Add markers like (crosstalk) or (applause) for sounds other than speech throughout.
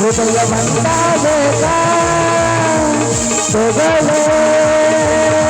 Rupaya Vanda Veta Tugale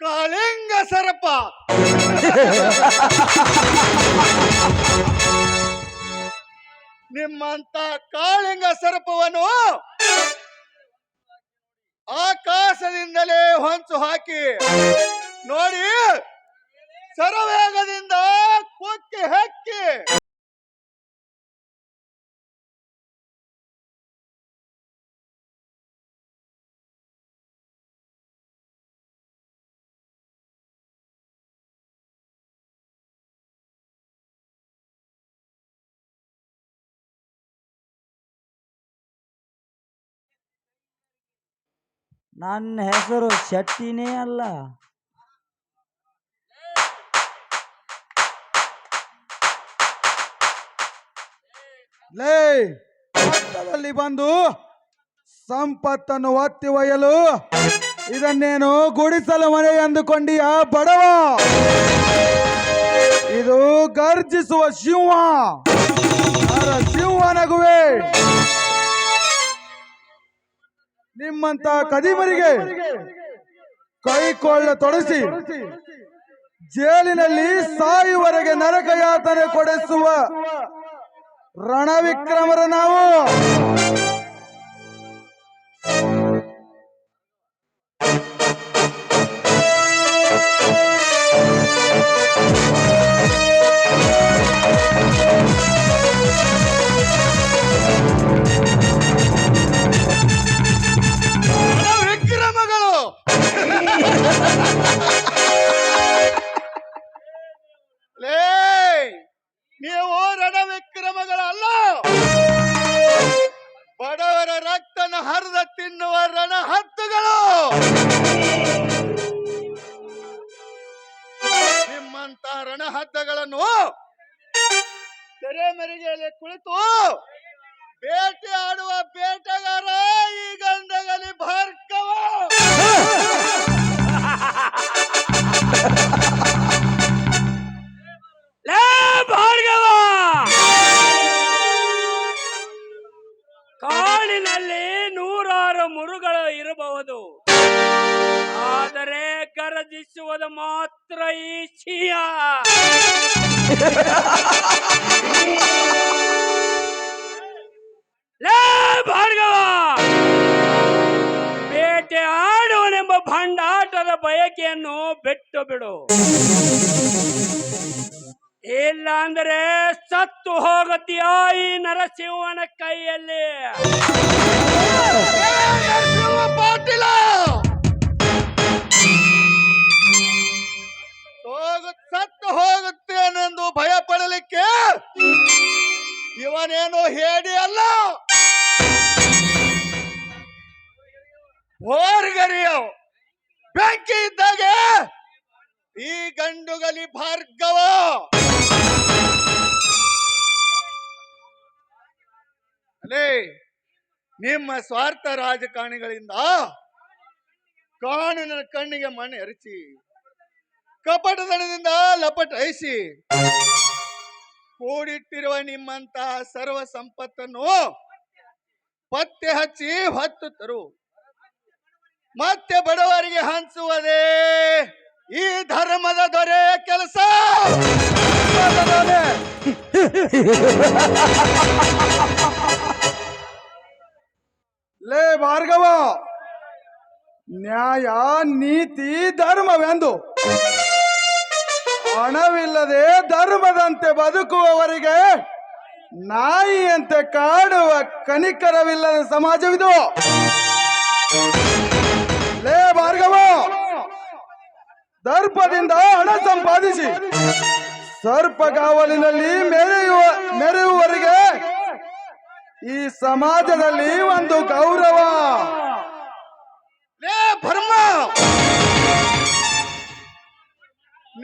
ಕಾಳಿಂಗ ಸರಪ. ನಿಮ್ಮಂತ ಕಾಳಿಂಗ ಸರಪವನ್ನು ಆಕಾಶದಿಂದಲೇ ಹೊಂಚು ಹಾಕಿ ನೋಡಿ ಸರ ನನ್ನ ಹೆಸರು ಶೆಟ್ಟಿನೇ ಅಲ್ಲ. ಲೇ, ಪಕ್ಕದಲ್ಲಿ ಬಂದು ಸಂಪತ್ತನ್ನು ಒತ್ತಿ ಒಯ್ಯಲು ಇದನ್ನೇನು ಗುಡಿಸಲು ಮನೆ ಎಂದುಕೊಂಡೀಯ ಬಡವ? ಇದು ಗರ್ಜಿಸುವ ಶಿವ. ಶಿವ ನಗುವೇ. ನಿಮ್ಮಂತ ಕದಿಮರಿಗೆ ಕೈಕೊಳ್ಳ ತೊಡಸಿ. ಜೇಲಿನಲ್ಲಿ ಸಾಯುವರೆಗೆ ನರಕ ಯಾತನೆ ಕೊಡಿಸುವ ರಣವಿಕ್ರಮರ ನಾವು. ನಿಮ್ಮಂತ ರಣಹದ್ದಗಳನ್ನು ತೆರೆಮರೆಗೆಯಲ್ಲಿ ಕುಳಿತು ಬೇಟೆ ಆಡುವ ಬೇಟೆಗಾರ ಈ ಗಂಧಗಲಿ ಭಾರ್ಗವ! ಕಾಡಿನಲ್ಲಿ ನೂರಾರು ಮುರುಗಳು ಇರಬಹುದು. ಆದರೆ ಗರಜಿಸುವುದು ಮಾತ್ರ ಸಿಂಹ ಲೇ ಭಾರ್ಗವ! ಬೇಟೆ ಆಡುವನೆಂಬ ಭಂಡಾಟದ ಬಯಕೆಯನ್ನು ಬಿಟ್ಟು ಬಿಡು. ಇಲ್ಲ ಸತ್ತು ಹೋಗತ್ತೀಯ ಈ ನರಸಿಂಹನ ಕೈಯಲ್ಲಿ? ಪಾಟೀಲ! ಹೋಗ, ಸತ್ತು ಹೋಗುತ್ತೇನೆಂದು ಭಯ ಪಡಲಿಕ್ಕೆ ಇವನೇನು ಹೇಳಿ ಅಲ್ಲ. ಹೋರ್ಗರಿಯ, ಬೆಂಕಿ ಇದ್ದಾಗೆ, ಈ ಗಂಡುಗಲಿ ಭಾರ್ಗವ. ಅಲೇ, ನಿಮ್ಮ ಸ್ವಾರ್ಥ ರಾಜಕಾರಣಿಗಳಿಂದ ಕಾನೂನಿನ ಕಣ್ಣಿಗೆ ಮಣ್ಣು ಎರಚಿ ಕಪಟದನದಿಂದ ಲಪಟಾಯಿಸಿ ಕೂಡಿಟ್ಟಿರುವ ನಿಮ್ಮಂತಹ ಸರ್ವ ಸಂಪತ್ತನ್ನು ಪತ್ತೆ ಹಚ್ಚಿ ಹೊತ್ತು ತರು. ಮತ್ತೆ ಬಡವರಿಗೆ ಹಂಚುವುದೇ ಈ ಧರ್ಮದ ದೊರೆ ಕೆಲಸ. ಲೇ ಭಾರ್ಗವ, ನ್ಯಾಯ, ನೀತಿ, ಧರ್ಮವೆಂದು. ಹಣವಿಲ್ಲದೆ ಧರ್ಮದಂತೆ ಬದುಕುವವರಿಗೆ ನಾಯಿಯಂತೆ ಕಾಡುವ ಕನಿಕರವಿಲ್ಲದ ಸಮಾಜವಿದು. ಲೇ ಭಾರ್ಗವ, ದರ್ಪದಿಂದ ಹಣ ಸಂಪಾದಿಸಿ. ಸರ್ಪಗಾವಲಿನಲ್ಲಿ ಮೆರೆಯುವ, ಮೆರೆಯುವವರಿಗೆ ಈ ಸಮಾಜದಲ್ಲಿ ಒಂದು ಗೌರವ. ಲೇ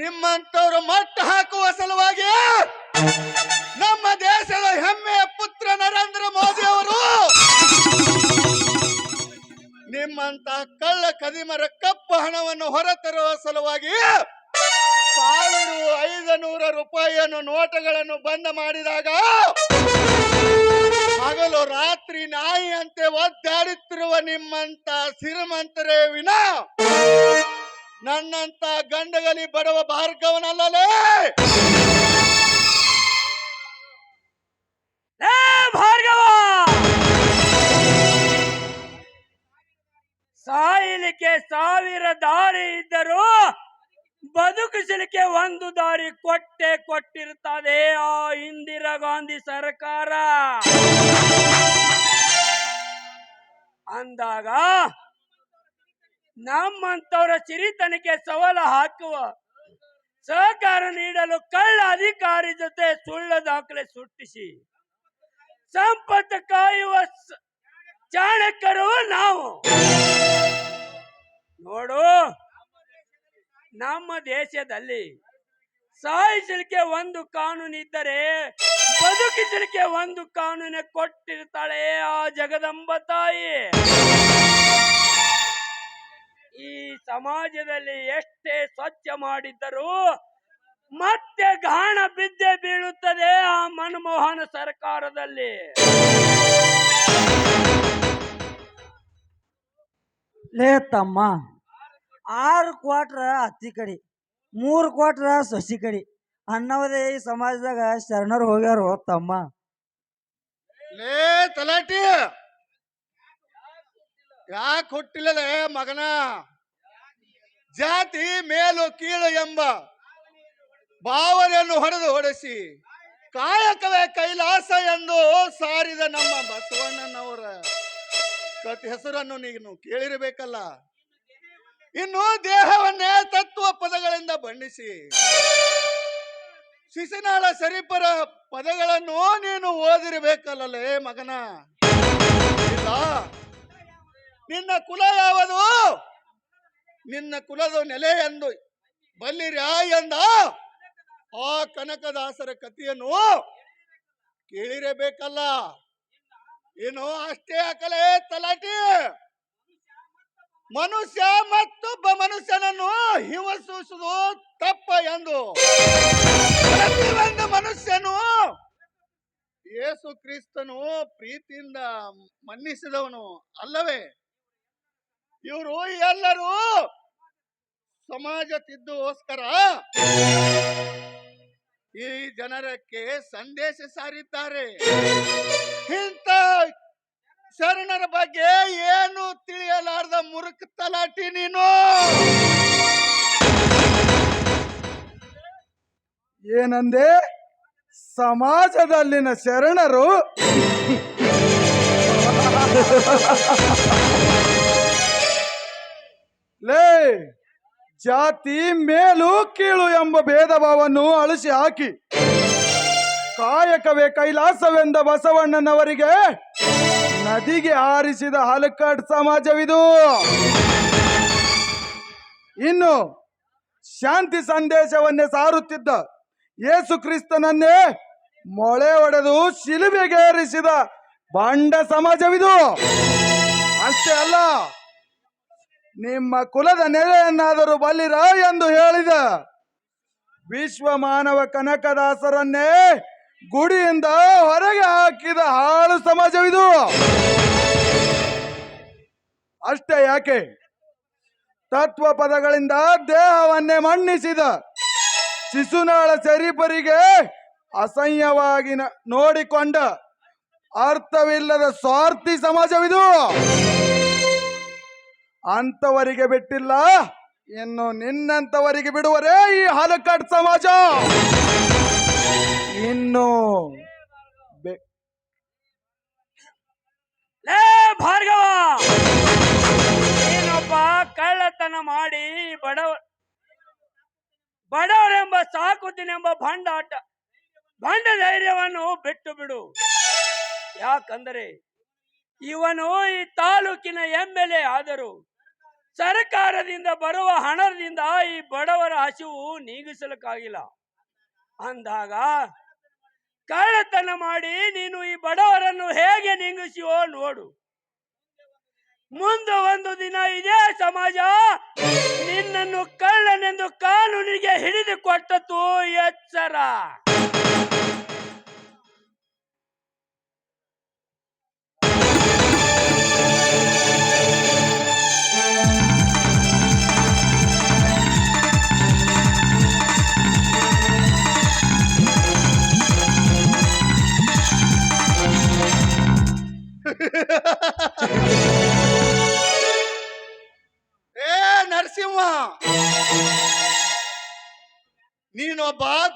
ನಿಮ್ಮಂತವ್ರು ಮಟ್ಟ ಹಾಕುವ ಸಲುವಾಗಿ ನಮ್ಮ ದೇಶದ ಹೆಮ್ಮೆಯ ಪುತ್ರ ನರೇಂದ್ರ ಮೋದಿ ಅವರು ನಿಮ್ಮಂತ ಕಳ್ಳ ಕದಿಮರ ಕಪ್ಪು ಹಣವನ್ನು ಹೊರತರುವ ಸಲುವಾಗಿ ಸಾವಿರ ಐದು ನೂರ ರೂಪಾಯಿಯನ್ನು ನೋಟುಗಳನ್ನು ಬಂದ್ ಮಾಡಿದಾಗ ಹಗಲು ರಾತ್ರಿ ನಾಯಿಯಂತೆ ಒದ್ದಾಡುತ್ತಿರುವ ನಿಮ್ಮಂತ ಶ್ರೀಮಂತರೇ ವಿನ ನನ್ನಂತ ಗಂಡಗಲಿ ಬಡವ ಭಾರ್ಗವನಲ್ಲಲೇ! ಭಾರ್ಗವ! ಸಾಯಲಿಕ್ಕೆ ಸಾವಿರ ದಾರಿ ಇದ್ದರೂ ಬದುಕಿಸಲಿಕ್ಕೆ ಒಂದು ದಾರಿ ಕೊಟ್ಟೆ ಕೊಟ್ಟಿರುತ್ತದೆ ಆ ಇಂದಿರಾ ಗಾಂಧಿ ಸರ್ಕಾರ. ಅಂದಾಗ ನಮ್ಮಂತವರ ಚಿರಿತನಕ್ಕೆ ಸವಾಲು ಹಾಕುವ ಸಹಕಾರ ನೀಡಲು ಕಳ್ಳ ಅಧಿಕಾರಿ ಜೊತೆ ಸುಳ್ಳ ದಾಖಲೆ ಸೃಷ್ಟಿಸಿ. ಸಂಪತ್ತು ಕಾಯುವ ಚಾಣಕರು ನಾವು. ನೋಡು, ನಮ್ಮ ದೇಶದಲ್ಲಿ ಸಾಯಿಸಲಿಕ್ಕೆ ಒಂದು ಕಾನೂನು ಇದ್ದರೆ, ಬದುಕಿಸಲಿಕ್ಕೆ ಒಂದು ಕಾನೂನು ಕೊಟ್ಟಿರ್ತಾಳೆ ಆ ಜಗದಂಬ ತಾಯಿ. ಈ ಸಮಾಜದಲ್ಲಿ ಎಷ್ಟೇ ಸ್ವಚ್ಛ ಮಾಡಿದ್ದರೂ ಮತ್ತೆ ಗಾಣ ಬಿದ್ದೆ ಬೀಳುತ್ತದೆ ಆ ಮನಮೋಹನ ಸರ್ಕಾರದಲ್ಲಿ. ಲೇ ತಮ್ಮ ಆರು ಕ್ವಾಟ್ರ ಅತ್ತಿ ಕಡಿ ಮೂರು ಕ್ವಾಟ್ರ ಸೊಸಿ ಕಡಿ ಅನ್ನೋದೇ ಈ ಸಮಾಜದಾಗ ಶರಣರು ಹೋಗ್ಯಾರ ತಮ್ಮ. ಲೇ ತಲಾಟಿ! ಯಾಕೆ ಹುಟ್ಟಿಲ್ಲಲೇ ಮಗನ? ಜಾತಿ ಮೇಲು ಕೀಳು ಎಂಬ ಭಾವನೆಯನ್ನು ಹೊಡೆದು ಹೊಡೆಸಿ ಕಾಯಕವೇ ಕೈಲಾಸ ಎಂದು ಸಾರಿದ ನಮ್ಮ ಬಸವಣ್ಣನವರ ಕತ್ ಹೆಸರನ್ನು ನೀನು ಕೇಳಿರಬೇಕಲ್ಲ? ಇನ್ನು ದೇಹವನ್ನೇ ತತ್ವ ಪದಗಳಿಂದ ಬಣ್ಣಿಸಿ ಶಿಶುನಾಳ ಸರಿಪರ ಪದಗಳನ್ನು ನೀನು ಓದಿರಬೇಕಲ್ಲಲೇ ಮಗನ? ನಿನ್ನ ಕುಲ ಯಾವುದು? ನಿನ್ನ ಕುಲದ ನೆಲೆ ಎಂದು ಬಲ್ಲಿರ್ಯಾ ಎಂದ. ಆ ಕನಕದಾಸರ ಕಥೆಯನ್ನು ಕೇಳಿರಬೇಕಲ್ಲ. ಏನು ಅಷ್ಟೇ ಹಾಕಲೇ ತಲಾಟಿ. ಮನುಷ್ಯ ಮತ್ತೊಬ್ಬ ಮನುಷ್ಯನನ್ನು ಹಿಂಸಿಸುವುದು ತಪ್ಪ ಎಂದು ಪ್ರತಿಯೊಂದು ಮನುಷ್ಯನು ಯೇಸು ಕ್ರಿಸ್ತನು ಪ್ರೀತಿಯಿಂದ ಮನ್ನಿಸಿದವನು ಅಲ್ಲವೇ? ಇವರು ಎಲ್ಲರೂ ಸಮಾಜ ತಿದ್ದುಗೋಸ್ಕರ ಈ ಜನರಕ್ಕೆ ಸಂದೇಶ ಸಾರಿದ್ದಾರೆ. ಇಂಥ ಶರಣರ ಬಗ್ಗೆ ಏನು ತಿಳಿಯಲಾರ್ದ ಮುರುಕ ತಲಾಟಿ ನೀನು? ಏನಂದೆ? ಸಮಾಜದಲ್ಲಿನ ಶರಣರು? (laughs) ಲೇ, ಜಾತಿ ಮೇಲು ಕೀಳು ಎಂಬ ಭೇದ ಭಾವವನ್ನು ಅಳಿಸಿ ಹಾಕಿ. ಕಾಯಕವೇ ಕೈಲಾಸವೆಂದ ಬಸವಣ್ಣನವರಿಗೆ ನದಿಗೆ ಹಾರಿಸಿದ ಹಲಕಾಡ್ ಸಮಾಜವಿದು. ಇನ್ನು ಶಾಂತಿ ಸಂದೇಶವನ್ನೇ ಸಾರುತ್ತಿದ್ದ ಯೇಸು ಕ್ರಿಸ್ತನನ್ನೇ ಮೊಳೆ ಒಡೆದು ಶಿಲುಬೆಗೇರಿಸಿದ ಬಂಡ ಸಮಾಜವಿದು. ಅಷ್ಟೇ ಅಲ್ಲ ನಿಮ್ಮ ಕುಲದ ನೆಲೆಯನ್ನಾದರೂ ಬಲ್ಲಿರ ಎಂದು ಹೇಳಿದ ವಿಶ್ವ ಮಾನವ ಕನಕದಾಸರನ್ನೇ ಗುಡಿಯಿಂದ ಹೊರಗೆ ಹಾಕಿದ ಹಾಳು ಸಮಾಜವಿದು. ಅಷ್ಟೇ ಯಾಕೆ? ತತ್ವ ಪದಗಳಿಂದ ದೇಹವನ್ನೇ ಮಣ್ಣಿಸಿದ ಶಿಶುನಾಳ ಸರಿಪರಿಗೆ ಅಸಹ್ಯವಾಗಿ ನೋಡಿಕೊಂಡ ಅರ್ಥವಿಲ್ಲದ ಸ್ವಾರ್ಥಿ ಸಮಾಜವಿದು. ಅಂತವರಿಗೆ ಬಿಟ್ಟಿಲ್ಲ, ಇನ್ನು ನಿನ್ನಂತವರಿಗೆ ಬಿಡುವರೇ ಈ ಹಲಕಟ್ ಸಮಾಜ. ಇನ್ನು ಭಾರ್ಗವ! ಏನಪ್ಪ ಕಳ್ಳತನ ಮಾಡಿ ಬಡವ ಬಡವರೆಂಬ ಸಾಕುತ್ತಿನೆಂಬ ಭಂಡಾಟ, ಭಂಡ ಧೈರ್ಯವನ್ನು ಬಿಟ್ಟು ಬಿಡು. ಯಾಕಂದರೆ ಇವನು ಈ ತಾಲೂಕಿನ ಎಂ ಎಲ್ ಎ ಆದರೂ. ಸರ್ಕಾರದಿಂದ ಬರುವ ಹಣದಿಂದ ಈ ಬಡವರ ಹಸಿವು ನೀಗಿಸಲಿಕ್ಕಾಗಿಲ್ಲ. ಅಂದಾಗ ಕಳ್ಳತನ ಮಾಡಿ ನೀನು ಈ ಬಡವರನ್ನು ಹೇಗೆ ನೀಗಿಸಿಯೋ ನೋಡು. ಮುಂದೆ ಒಂದು ದಿನ ಇದೇ ಸಮಾಜ ನಿನ್ನನ್ನು ಕಳ್ಳನೆಂದು ಕಾನೂನಿಗೆ ಹಿಡಿದು ಕೊಟ್ಟತು ಎಚ್ಚರ.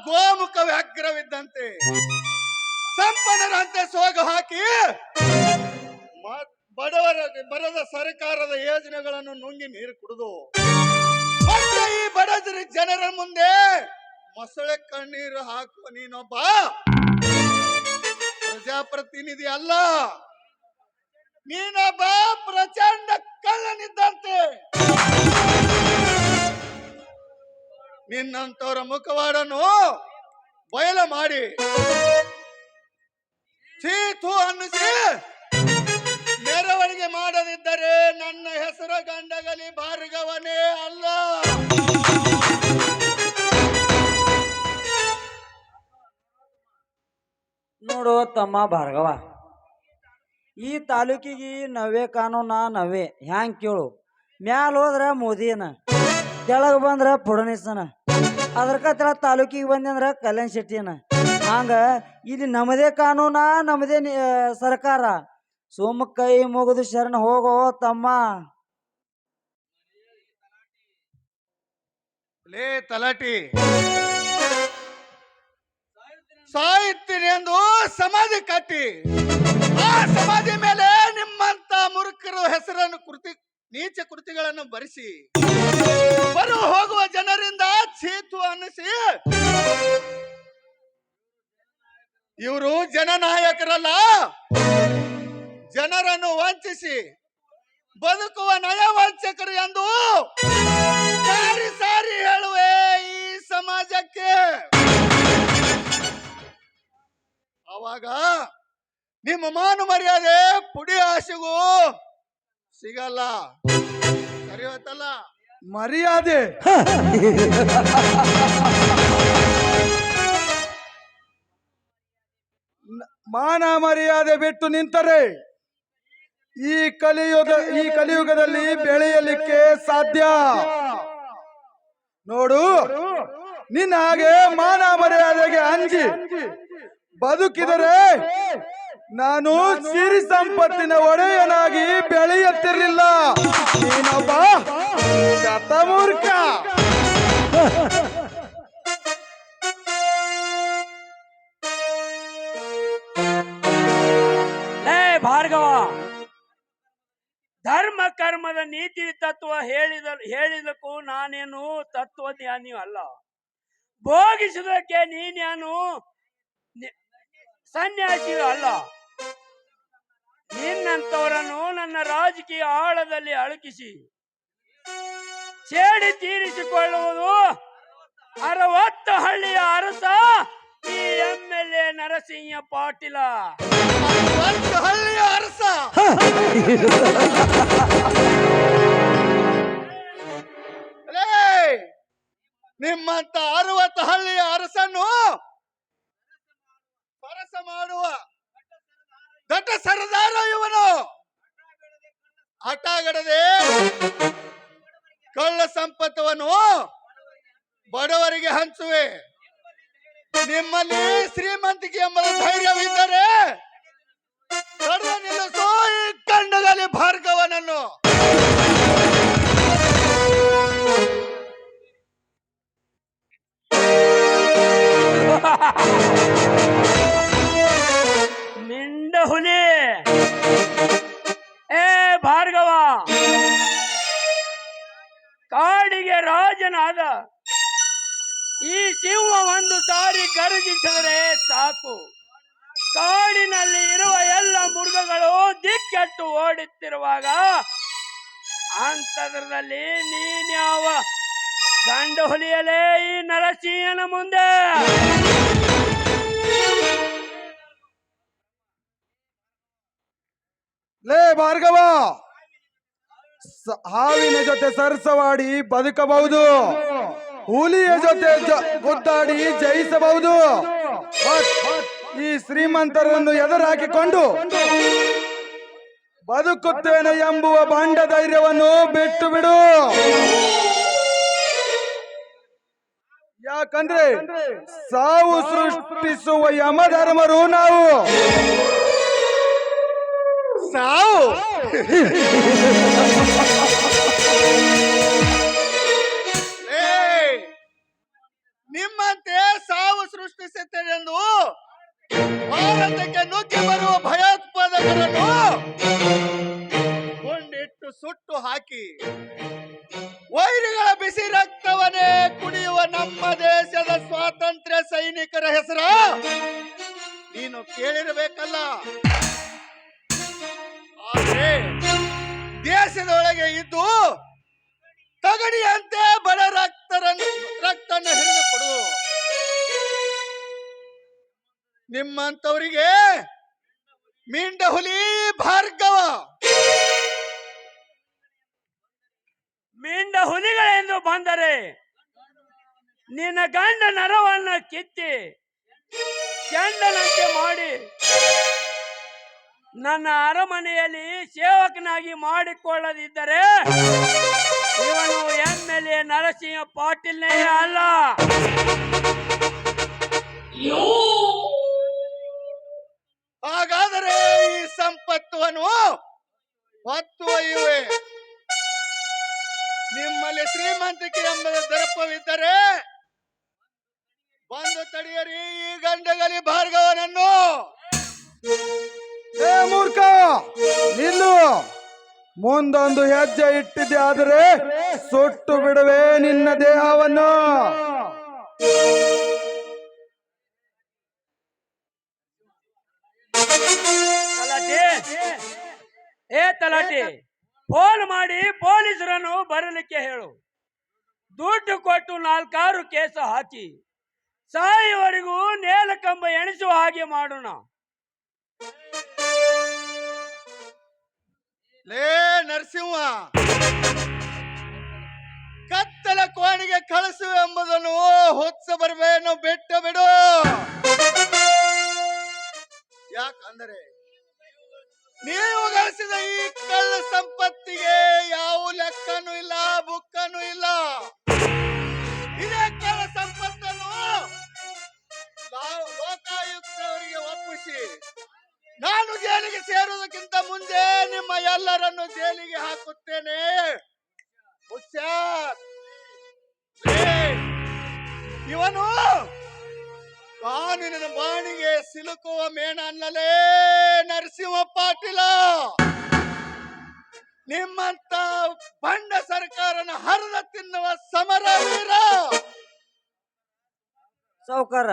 ಗೋಮುಖ ವ್ಯಾಘ್ರವಿದ್ದಂತೆ. ಸಂಪನ್ನರಂತೆ ಸೋಗ ಹಾಕಿ ಬಡವರ, ಬರದ ಸರ್ಕಾರದ ಯೋಜನೆಗಳನ್ನು ನುಂಗಿ ನೀರು ಕುಡಿದು ಈ ಬಡ ಜನರ ಮುಂದೆ ಮೊಸಳೆ ಕಣ್ಣೀರು ಹಾಕುವ ನೀನೊಬ್ಬ ಪ್ರಜಾಪ್ರತಿನಿಧಿ ಅಲ್ಲ. ನೀನೊಬ್ಬ ಪ್ರಚಂಡ ಕಳ್ಳನಿದ್ದಂತೆ. ನಿನ್ನಂತವರ ಮುಖವಾಡನ್ನು ಬಯಲ ಮಾಡಿ. ಚೀತು ಅನ್ನಿಸಿ ಮೆರವಣಿಗೆ ಮಾಡದಿದ್ದರೆ ನನ್ನ ಹೆಸರು ಗಂಡಗಲಿ ಭಾರ್ಗವನೇ ಅಲ್ಲ. ನೋಡು ತಮ್ಮ ಭಾರ್ಗವ, ಈ ತಾಲೂಕಿಗೆ ನವೇ ಕಾನೂನ ನವೇ ಹ್ಯಾಂಗ್ ಕೇಳು? ಮ್ಯಾಲ ಹೋದ್ರೆ ಮೋದಿನ. ಕೆಳಗೆ ಬಂದ್ರ ಪುಡನಿಸನ. ಅದ್ರಕ ತೆಳ ತಾಲೂಕಿಗೆ ಬಂದಂದ್ರ ಕಲ್ಯಾಣ್ ಶೆಟ್ಟಿನ ಹಂಗ ಇಲ್ಲಿ ನಮ್ಮದೇ ಕಾನೂನ ನಮ್ಮದೇ ಸರ್ಕಾರ. ಸುಮ್ಮ ಕೈ ಮುಗಿದು ಶರಣ ಹೋಗೋ ತಮ್ಮ. ತಲಾಟಿ. ಸಾಯುತ್ತೀನಿ ಎಂದು ಸಮಾಧಿ ಕಟ್ಟಿ. ಆ ಸಮಾಧಿ ಮೇಲೆ ನಿಮ್ಮಂತ ಮುರುಕರು ಹೆಸರನ್ನು ಕೃತಿ ನೀಚ ಕೃತಿಗಳನ್ನು ಬರೆಸಿ. ಬರು ಹೋಗುವ ಜನರಿಂದ ಚೀತು ಅನ್ನಿಸಿ. ಇವರು ಜನನಾಯಕರಲ್ಲ. ಜನರನ್ನು ವಂಚಿಸಿ, ಬದುಕುವ ನಯವಂಚಕರು ಎಂದು ಸಾರಿ ಸಾರಿ ಹೇಳುವೆ ಈ ಸಮಾಜಕ್ಕೆ. ಅವಾಗ ನಿಮ್ಮ ಮಾನು ಮರ್ಯಾದೆ ಪುಡಿ ಆಶೆಗೂ ಸಿಗಲ್ಲ. ಸರಿ ಹೋಯ್ತಲ್ಲ? ಮರ್ಯಾದೆ. ಮಾನ ಮರ್ಯಾದೆ ಬಿಟ್ಟು ನಿಂತರೆ ಈ ಕಲಿಯುಗ, ಈ ಕಲಿಯುಗದಲ್ಲಿ ಬೆಳೆಯಲಿಕ್ಕೆ ಸಾಧ್ಯ. ನೋಡು, ನಿನ್ನ ಹಾಗೆ ಮಾನ ಮರ್ಯಾದೆಗೆ ಅಂಜಿ ಬದುಕಿದರೆ ನಾನು ಸಿರಿ ಸಂಪತ್ತಿನ ಒಡೆಯನಾಗಿ ಬೆಳೆಯುತ್ತಿರಲಿಲ್ಲ. ನೀನೊಬ್ಬ ಶತಮೂರ್ಖ. ಲೇ ಭಾರ್ಗವ ಧರ್ಮ ಕರ್ಮದ ನೀತಿ ತತ್ವ ಹೇಳಿದ ಹೇಳಿದಕ್ಕೂ ನಾನೇನು ತತ್ವಜ್ಞಾನಿಯೂ ಅಲ್ಲ. ಭೋಗಿಸಿದಕ್ಕೆ ನೀನೇನು ನಿ- ಸನ್ಯಾಸಿಯೂ ಅಲ್ಲ. ನಿನ್ನಂತವರನ್ನು ನನ್ನ ರಾಜಕೀಯ ಆಳದಲ್ಲಿ ಅಳುಕಿಸಿ ಸೇಡಿ ತೀರಿಸಿಕೊಳ್ಳುವುದು ಅರವತ್ತು ಹಳ್ಳಿಯ ಅರಸ ಈ M L A Narasimha Patil. ಅರವತ್ತು ಹಳ್ಳಿಯ ಅರಸ? (laughs) ನಿಮ್ಮಂತ ಅರವತ್ತು ಹಳ್ಳಿಯ ಅರಸನ್ನು ಪರಸ ಮಾಡುವ ದಟ ಸರದಾರ ಇವನು. ಹಠಗಡದೆ ಕಳ್ಳ ಸಂಪತ್ತವನ್ನು ಬಡವರಿಗೆ ಹಂಚುವೆ. ನಿಮ್ಮಲ್ಲಿ ಶ್ರೀಮಂತಿಕೆ ಎಂಬ ಧೈರ್ಯವಿದ್ದರೆ ತಡೆದು ನಿಲ್ಲಿಸು ಈ ha ಭಾರ್ಗವನನ್ನು. (laughs) ಮಿಂಡ ಹುಲಿ. ಏ ಭಾರ್ಗವ, ಕಾಡಿಗೆ ರಾಜನಾದ ಈ ಸಿಂಹ ಒಂದು ಸಾರಿ ಗರ್ಜಿಸಿದರೆ ಸಾಕು. ಕಾಡಿನಲ್ಲಿ ಇರುವ ಎಲ್ಲ ಮೃಗಗಳು ದಿಕ್ಕೆಟ್ಟು ಓಡುತ್ತಿರುವಾಗ ಅಂತದ್ರದಲ್ಲಿ ನೀನ್ಯಾವ ಗಂಡು ಹುಲಿಯಲೇ ಈ ನರಸಿಂಹನ ಮುಂದೆ? ಲೇ ಭಾರ್ಗವ! ಹಾವಿನ ಜೊತೆ ಸರಸವಾಡಿ ಬದುಕಬಹುದು. ಹುಲಿಯ ಜೊತೆ ಗುದ್ದಾಡಿ ಜಯಿಸಬಹುದು. ಈ ಶ್ರೀಮಂತರನ್ನು ಎದುರಾಕಿಕೊಂಡು ಬದುಕುತ್ತೇನೆ ಎಂಬುವ ಬಾಂಡ ಧೈರ್ಯವನ್ನು ಬಿಟ್ಟು ಬಿಡು ಯಾಕಂದ್ರೆ ಸಾವು ಸೃಷ್ಟಿಸುವ ಯಮಧರ್ಮರು ನಾವು. ಸಾವು! ನಿಮ್ಮಂತೆ ಸಾವು ಸೃಷ್ಟಿಸುತ್ತೇನೆಂದು ಭಾರತಕ್ಕೆ ನುಗ್ಗಿ ಬರುವ ಭಯೋತ್ಪಾದಕರನ್ನು ಕೊಂಡಿಟ್ಟು ಸುಟ್ಟು ಹಾಕಿ ವೈರಿಗಳ ಬಿಸಿ ರಕ್ತವನ್ನೇ ಕುಡಿಯುವ ನಮ್ಮ ದೇಶದ ಸ್ವಾತಂತ್ರ್ಯ ಸೈನಿಕರ ಹೆಸರ ನೀನು ಕೇಳಿರಬೇಕಲ್ಲ ದೇಶದೊಳಗೆ ಇದ್ದು ತಗಡಿಯಂತೆ ಬಡ ರಕ್ತರನ್ನು ರಕ್ತನ ಹಿಡಿದು ಕೊಡು. ನಿಮ್ಮಂತವರಿಗೆ ಮೀಂಡ ಹುಲಿ ಭಾರ್ಗವ. ಮೀಂಡ ಹುಲಿಗಳೆಂದು ಬಂದರೆ ನಿನ್ನ ಗಂಡ ನರವನ್ನ ಕಿತ್ತಿ ಚಂಡನಂತೆ ಮಾಡಿ ನನ್ನ ಅರಮನೆಯಲ್ಲಿ ಸೇವಕನಾಗಿ ಮಾಡಿಕೊಳ್ಳದಿದ್ದರೆ ಇವನು ಎಂ ಎಲ್ ಎ ನರಸಿಂಹ ಪಾಟೀಲ್ನೇ ಅಲ್ಲ. ಹಾಗಾದರೆ ಈ ಸಂಪತ್ತುವನ್ನು ಹೊತ್ತು ಒಯ್ಯುವೆ. ನಿಮ್ಮಲ್ಲಿ ಶ್ರೀಮಂತಿಕೆ ಎಂಬ ದರ್ಪವಿದ್ದರೆ ಬಂದು ತಡೆಯರಿ ಈ ಗಂಡಗಲಿ ಭಾರ್ಗವನನ್ನು. ಏ ಮೂರ್ಖ! ನಿಲ್ಲು! ಮುಂದೊಂದು ಹೆಜ್ಜೆ ಇಟ್ಟಿದ್ದೆ ಆದರೆ ಸುಟ್ಟು ಬಿಡುವೆ ನಿನ್ನ ದೇಹವನ್ನು. ಏ ತಲಾಟಿ! ಫೋನ್ ಮಾಡಿ ಪೊಲೀಸರನ್ನು ಬರಲಿಕ್ಕೆ ಹೇಳು. ದುಡ್ಡು ಕೊಟ್ಟು ನಾಲ್ಕಾರು ಕೇಸ ಹಾಕಿ. ಸಾಯುವವರೆಗೂ ನೇಲಕಂಬ ಎಣಿಸುವ ಹಾಗೆ ಮಾಡೋಣ. ಲೇ ನರಸಿಂಹ, ಕತ್ತಲ ಕೋಣೆಗೆ ಕಳಿಸು ಎಂಬುದನ್ನು ಹೊತ್ಸ ಬರ್ಬೇನು ಬೆಟ್ಟ ಬಿಡು. ಯಾಕಂದರೆ ನೀವು ಗಳಿಸಿದ ಈ ಕಳ್ಳ ಸಂಪತ್ತಿಗೆ ಯಾವ ಲೆಕ್ಕನೂ ಇಲ್ಲ, ಬುಕ್ಕನೂ ಇಲ್ಲ. ಇದೇ ಕಳ್ಳ ಸಂಪತ್ತನ್ನು ಲೋಕಾಯುಕ್ತ ಲೋಕಾಯುಕ್ತವರಿಗೆ ಒಪ್ಪಿಸಿ. ನಾನು ಜೈಲಿಗೆ ಸೇರುವುದಕ್ಕಿಂತ ಮುಂದೆ ನಿಮ್ಮ ಎಲ್ಲರನ್ನು ಜೈಲಿಗೆ ಹಾಕುತ್ತೇನೆ. ಇವನು ಕಾನೂನಿನ ಬಾಣಿಗೆ ಸಿಲುಕುವ ಮೇಣ ಅನ್ನಲೇ ನರಸಿಂಹ ಪಾಟೀಲ. ನಿಮ್ಮಂತ ಬಂಡ ಸರ್ಕಾರನ ಹರಿದ ತಿನ್ನುವ ಸಮರ ಸಾವ್ಕಾರ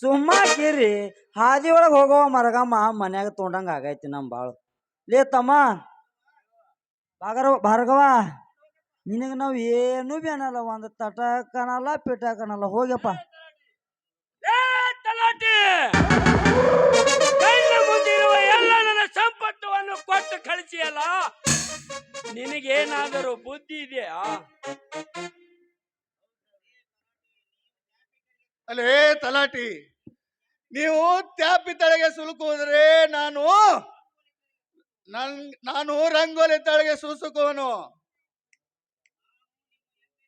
ಸುಮ್ಮ ಕೇರಿ ಹಾದಿ ಒಳಗೆ ಹೋಗೋ ಮರಗಮ್ಮ ಮನ್ಯಾಗ ತೊಂಡಂಗ ಆಗೈತಿ ನಮ್ಮ ಬಾಳು. ಲೇ ತಮ್ಮ. ಭಾಗರ ಭಾರ್ಗವ, ನಿನಗೆ ನಾವು ಏನೂ ಬೇನಲ್ಲ, ಒಂದು ತಟ ಕನಲ್ಲ ಪಿಟ ಕನಲ್ಲ ಹೋಗ್ಯಪ್ಪ. ಕಣ್ಣ ಮುಂದಿರುವ ಎಲ್ಲ ನನ್ನ ಕೊಟ್ಟು ಕಳಿಸಿಯಲ್ಲ, ನಿನಗೇನಾದರೂ ಬುದ್ಧಿ ಇದೆಯಾ? ಅಲೇ ತಲಾಟಿ. ನೀವು ತ್ಯಾಪಿ ತಳಗೆ ಸುಲುಕುವುದ್ರೆ ನಾನು ನನ್, ನಾನು ರಂಗೋಲಿ ತಳಗೆ ಸೂಸುಕೋನು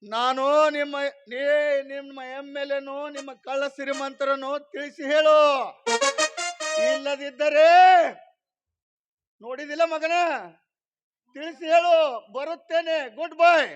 ನಾನು ನಿಮ್ಮ, ನೀ, ನಿಮ್ಮ ಎಂ ಎಲ್ ಎನು, ನಿಮ್ಮ ಕಳ್ಳ ಶ್ರೀಮಂತರನ್ನು ತಿಳಿಸಿ ಹೇಳು. ಇಲ್ಲದಿದ್ದರೆ, ನೋಡಿದಿಲ್ಲ ಮಗನ? ತಿಳಿಸಿ ಹೇಳು, ಬರುತ್ತೇನೆ. ಗುಡ್ ಬಾಯ್